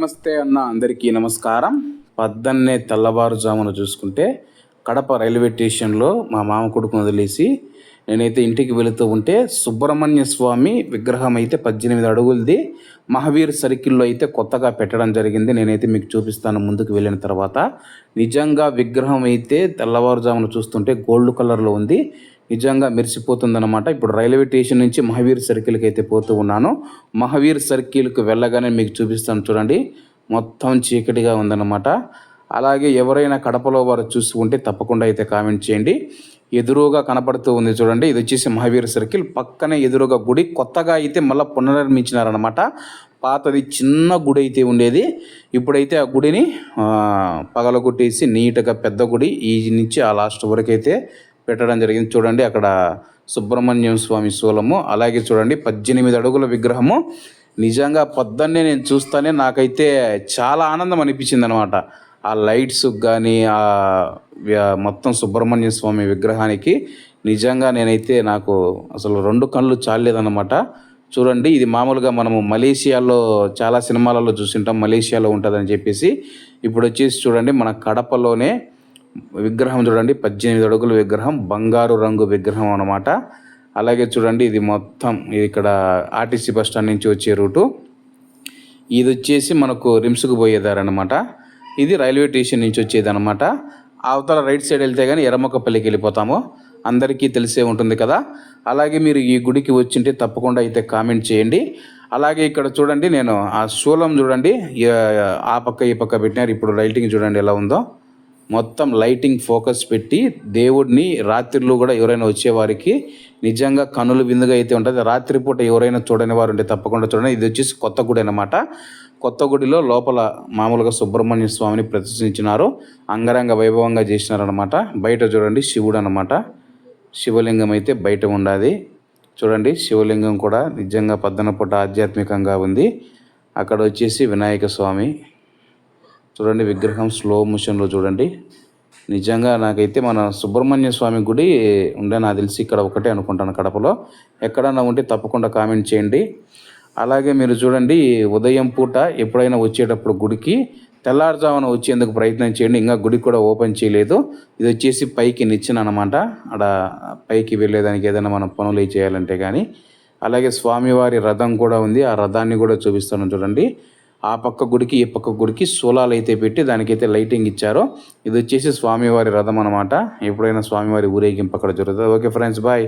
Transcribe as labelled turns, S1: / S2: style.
S1: నమస్తే అన్న అందరికీ నమస్కారం. పద్దన్నే తెల్లవారుజామున చూసుకుంటే కడప రైల్వే స్టేషన్లో మా మామ కొడుకును వదిలేసి నేనైతే ఇంటికి వెళుతూ ఉంటే సుబ్రహ్మణ్య స్వామి విగ్రహం అయితే పద్దెనిమిది అడుగులది. మహావీర్ సర్కిల్లో అయితే కొత్తగా పెట్టడం జరిగింది. నేనైతే మీకు చూపిస్తాను ముందుకు వెళ్ళిన తర్వాత. నిజంగా విగ్రహం అయితే తెల్లవారుజామున చూస్తుంటే గోల్డ్ కలర్లో ఉంది. నిజంగా మెరిసిపోతుందన్నమాట. ఇప్పుడు రైల్వే స్టేషన్ నుంచి మహావీర్ సర్కిల్కి అయితే పోతూ ఉన్నాను. మహావీర్ సర్కిల్కి వెళ్ళగానే మీకు చూపిస్తాను చూడండి. మొత్తం చీకటిగా ఉందన్నమాట. అలాగే ఎవరైనా కడపలో వారు చూసి ఉంటే తప్పకుండా అయితే కామెంట్ చేయండి. ఎదురుగా కనపడుతూ ఉంది చూడండి. ఇది వచ్చేసి మహావీర్ సర్కిల్. పక్కనే ఎదురుగా గుడి. కొత్తగా అయితే మళ్ళీ పునర్నిర్మించినారనమాట పాతది చిన్న గుడి అయితే ఉండేది. ఇప్పుడైతే ఆ గుడిని పగలగొట్టేసి నీట్గా పెద్ద గుడి. ఈ నుంచి ఆ లాస్ట్ వరకు అయితే పెట్టడం జరిగింది. చూడండి అక్కడ సుబ్రహ్మణ్యం స్వామి శూలము అలాగే చూడండి పద్దెనిమిది అడుగుల విగ్రహము. నిజంగా పొద్దున్నే నేను చూస్తానే నాకైతే చాలా ఆనందం అనిపించింది అనమాట ఆ లైట్స్ కానీ ఆ మొత్తం సుబ్రహ్మణ్య స్వామి విగ్రహానికి నిజంగా నేనైతే నాకు అసలు రెండు కళ్ళు చాలేదన్నమాట చూడండి ఇది మామూలుగా మనము మలేషియాలో చాలా సినిమాలలో చూసింటాం మలేషియాలో ఉంటుందని చెప్పేసి. ఇప్పుడు వచ్చేసి చూడండి మన కడపలోనే విగ్రహం చూడండి పద్దెనిమిది అడుగుల విగ్రహం బంగారు రంగు విగ్రహం అనమాట అలాగే చూడండి ఇది మొత్తం ఇది ఇక్కడ ఆర్టీసీ బస్ స్టాండ్ నుంచి వచ్చే రూటు. ఇది వచ్చేసి మనకు రిమ్స్కు పోయేదారు అనమాట ఇది రైల్వే స్టేషన్ నుంచి వచ్చేది అనమాట అవతల రైట్ సైడ్ వెళ్తే కానీ ఎర్రమొక్కపల్లికి వెళ్ళిపోతాము. అందరికీ తెలిసే ఉంటుంది కదా. అలాగే మీరు ఈ గుడికి వచ్చింటే తప్పకుండా అయితే కామెంట్ చేయండి. అలాగే ఇక్కడ చూడండి నేను ఆ శూలం చూడండి ఆ పక్క ఈ పక్క పెట్టినారు. ఇప్పుడు లైటింగ్ చూడండి ఎలా ఉందో. మొత్తం లైటింగ్ ఫోకస్ పెట్టి దేవుడిని రాత్రిలో కూడా ఎవరైనా వచ్చేవారికి నిజంగా కనులు విందుగా అయితే ఉంటుంది. రాత్రిపూట ఎవరైనా చూడని వారు ఉంటే తప్పకుండా చూడండి. ఇది వచ్చేసి కొత్త గుడి అనమాట కొత్త గుడిలో లోపల మామూలుగా సుబ్రహ్మణ్య స్వామిని ప్రదర్శించినారు అంగరంగ వైభవంగా చేసినారనమాట బయట చూడండి శివుడు అనమాట శివలింగం అయితే బయట ఉండాలి చూడండి శివలింగం కూడా నిజంగా పద్దన పూట ఆధ్యాత్మికంగా ఉంది. అక్కడ వచ్చేసి వినాయక స్వామి. చూడండి విగ్రహం స్లో మోషన్లో చూడండి. నిజంగా నాకైతే మన సుబ్రహ్మణ్య స్వామి గుడి ఉండే నాకు తెలిసి ఇక్కడ ఒకటే అనుకుంటాను కడపలో. ఎక్కడన్నా ఉంటే తప్పకుండా కామెంట్ చేయండి. అలాగే మీరు చూడండి ఉదయం పూట ఎప్పుడైనా వచ్చేటప్పుడు గుడికి తెల్లారుజామున వచ్చేందుకు ప్రయత్నం చేయండి. ఇంకా గుడి కూడా ఓపెన్ చేయలేదు. ఇది వచ్చేసి పైకి నిచ్చిన అనమాట అక్కడ పైకి వెళ్ళేదానికి ఏదైనా మనం పనులు చేయాలంటే కానీ అలాగే స్వామివారి రథం కూడా ఉంది. ఆ రథాన్ని కూడా చూపిస్తాను చూడండి. ఆ పక్క గుడికి ఈ పక్క గుడికి సోలాలు అయితే పెట్టి దానికైతే లైటింగ్ ఇచ్చారో. ఇది వచ్చేసి స్వామివారి రథం అనమాట ఎప్పుడైనా స్వామివారి ఊరేగింపు అక్కడ జరుగుతుంది. Okay friends bye.